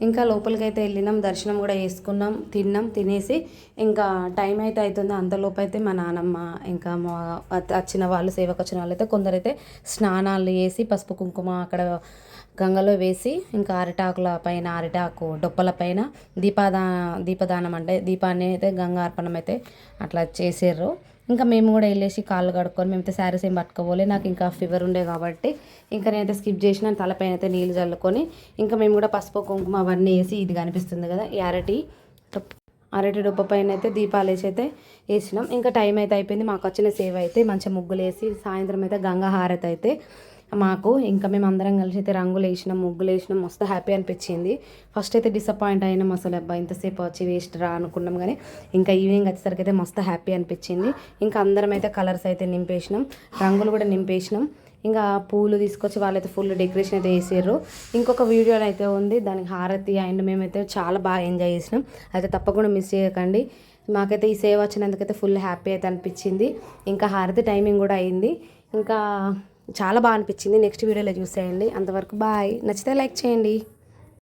ఇంకా లోపలికి అయితే వెళ్ళినాం దర్శనం కూడా చేసుకున్నాం తిన్నాం తినేసి ఇంకా టైం అయితే అవుతుంది అంతలోపు అయితే మా నాన్నమ్మ ఇంకా మా వచ్చిన వాళ్ళు సేవకు వచ్చిన వాళ్ళు అయితే కొందరైతే స్నానాలు చేసి పసుపు కుంకుమ అక్కడ గంగలో వేసి ఇంకా అరిటాకుల పైన అరిటాకు డొప్పల పైన దీపాదా దీపదానం అంటే దీపాన్ని అయితే గంగార్పణం అయితే అట్లా చేసారు ఇంకా మేము కూడా వెళ్ళేసి కాళ్ళు కడుక్కొని మేమైతే శారీస్ ఏం పట్టుకోవాలి నాకు ఇంకా ఫీవర్ ఉండే కాబట్టి ఇంకా నేనైతే స్కిప్ చేసిన తలపైన అయితే నీళ్ళు చల్లుకొని ఇంకా మేము కూడా పసుపు కుంకుమ అవన్నీ వేసి ఇది కనిపిస్తుంది కదా ఈ అరటి అరటి డొప్ప పైన అయితే దీపాలు వేసి అయితే వేసినాం. ఇంకా టైం అయితే అయిపోయింది. మాకు వచ్చిన సేవ అయితే మంచిగా ముగ్గులు వేసి సాయంత్రం అయితే గంగా హారతి అయితే మాకు ఇంకా మేము అందరం కలిసి అయితే రంగులు వేసినాం ముగ్గులు వేసినాం మస్తు హ్యాపీ అనిపించింది. ఫస్ట్ అయితే డిసప్పాయింట్ అయినాం అసలు అబ్బా ఇంతసేపు వచ్చి వేస్ట్ రా అనుకున్నాం కానీ ఇంకా ఈవినింగ్ వచ్చేసరికి అయితే మస్తు హ్యాపీ అనిపించింది. ఇంకా అందరం అయితే కలర్స్ అయితే నింపేసినాం రంగులు కూడా నింపేసినాం. ఇంకా పూలు తీసుకొచ్చి వాళ్ళైతే ఫుల్ డెకరేషన్ అయితే వేసారు ఇంకొక వీడియో అయితే ఉంది దానికి హారతి అండ్ మేమైతే చాలా బాగా ఎంజాయ్ చేసినాం. అయితే తప్పకుండా మిస్ చేయకండి. మాకైతే ఈ సేవ వచ్చినందుకైతే ఫుల్ హ్యాపీ అయితే అనిపించింది. ఇంకా హారతి టైమింగ్ కూడా అయింది. ఇంకా చాలా బాగా అనిపించింది. నెక్స్ట్ వీడియోలో చూసేయండి. అంతవరకు బాయ్. నచ్చితే లైక్ చేయండి.